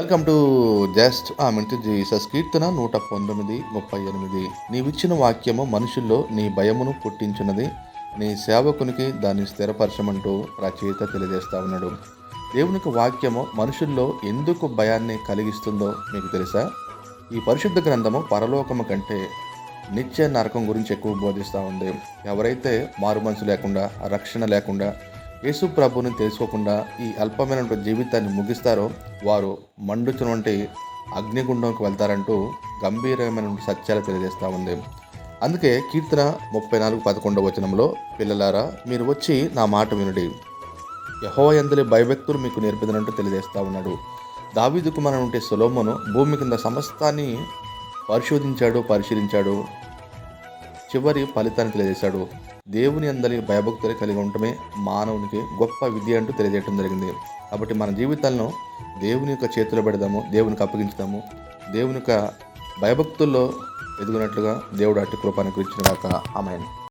Welcome to just ఆమెంట్ Jesus కీర్తన నూట పంతొమ్మిది ముప్పై ఎనిమిది. నీవిచ్చిన వాక్యము మనుషుల్లో నీ భయమును పుట్టించినది నీ సేవకునికి దాన్ని స్థిరపరచమంటూ రచయిత తెలియజేస్తా ఉన్నాడు. దేవునికి వాక్యము మనుషుల్లో ఎందుకు భయాన్ని కలిగిస్తుందో మీకు తెలుసా? ఈ పరిశుద్ధ గ్రంథము పరలోకము కంటే నిత్య నరకం గురించి ఎక్కువ బోధిస్తూ ఉంది. ఎవరైతే మారు మనసు లేకుండా రక్షణ లేకుండా యేసు ప్రభుని తెలుసుకోకుండా ఈ అల్పమైనటువంటి జీవితాన్ని ముగిస్తారో వారు మండుచున్నటువంటి అగ్నిగుండంకి వెళ్తారంటూ గంభీరమైనటువంటి సత్యాలు తెలియజేస్తూ ఉంది. అందుకే కీర్తన ముప్పై నాలుగు పదకొండవ వచనంలో పిల్లలారా మీరు వచ్చి నా మాట వినుడి. యహో ఎందలి భయభక్తులు మీకు నేర్పిదనంటూ తెలియజేస్తూ ఉన్నాడు. దావీదు కుమారుడు సులోమను భూమి కింద సమస్తాన్ని పరిశోధించాడు పరిశీలించాడు. చివరి ఫలితాన్ని తెలియజేశాడు. దేవుని అందరి భయభక్తులు కలిగి ఉండటమే మానవునికి గొప్ప విద్య అంటూ తెలియజేయడం జరిగింది కాబట్టి మన జీవితాలను దేవుని యొక్క చేతిలో పెడదాము దేవునికి అప్పగించుదాము దేవుని యొక్క భయభక్తుల్లో ఎదుగునట్లుగా దేవుడు అట్టి కృపాను గురించిన ఆమెను